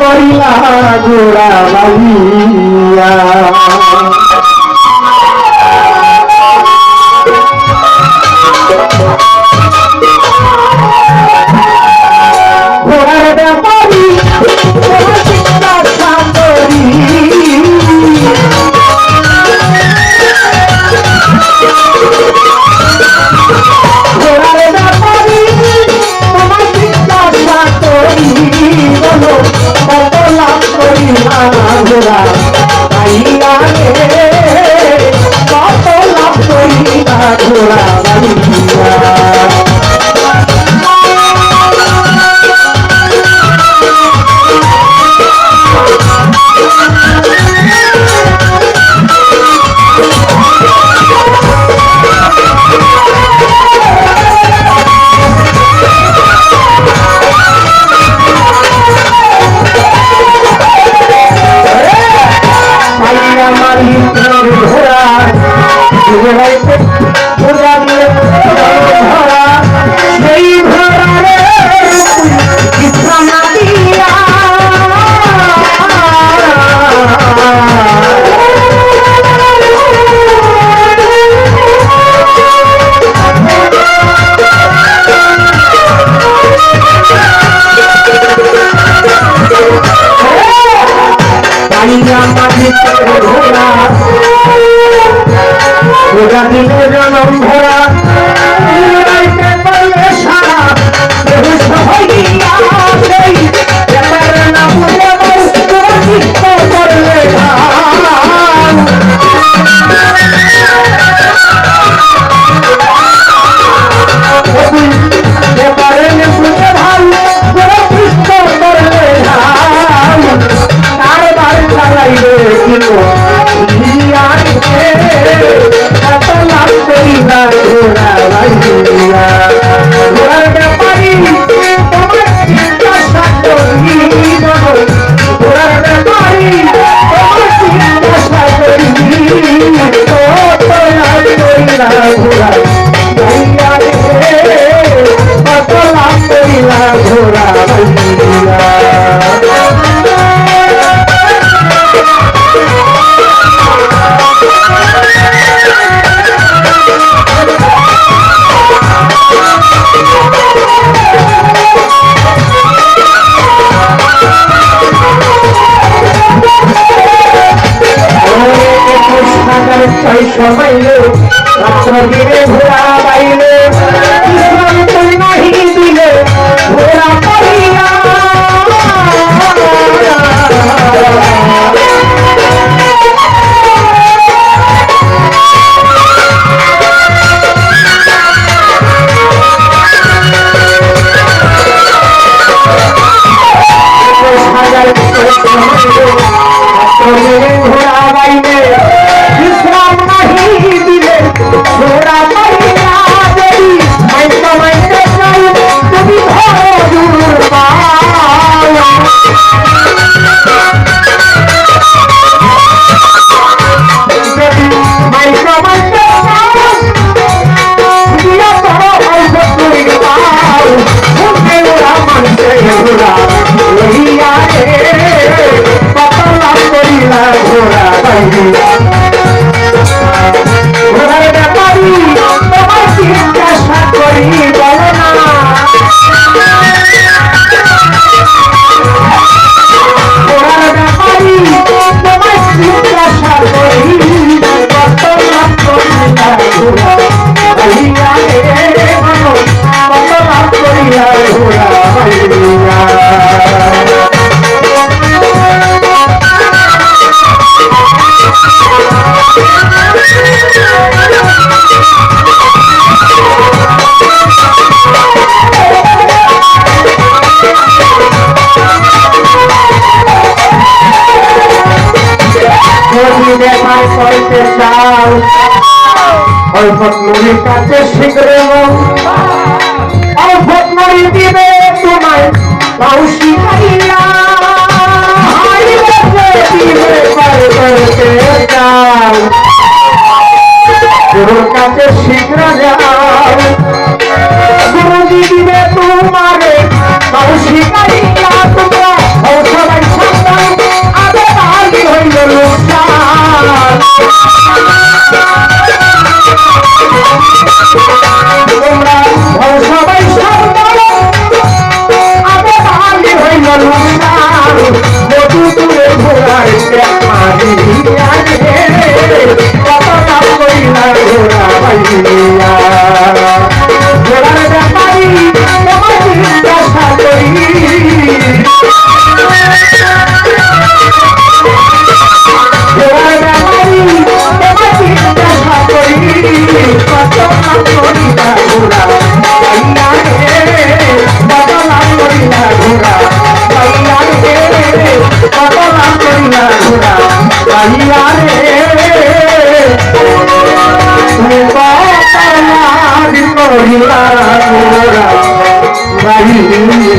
কইলা গোড়া বালিয়া তোরা আইয়া রে কত লাভ করি না ঘোড়া ঘোড়া Yeah. তাই সবাইল রাত্র দিনে ঘোরা বাইল নাহি দিল ঘোরা পাইতে চাও অল্প নুরি কাছে শিখরে অল্প নুরি দিবে তোমায়। তাও শিখাইয়া তোর কাছে শিখ রাজা Bahia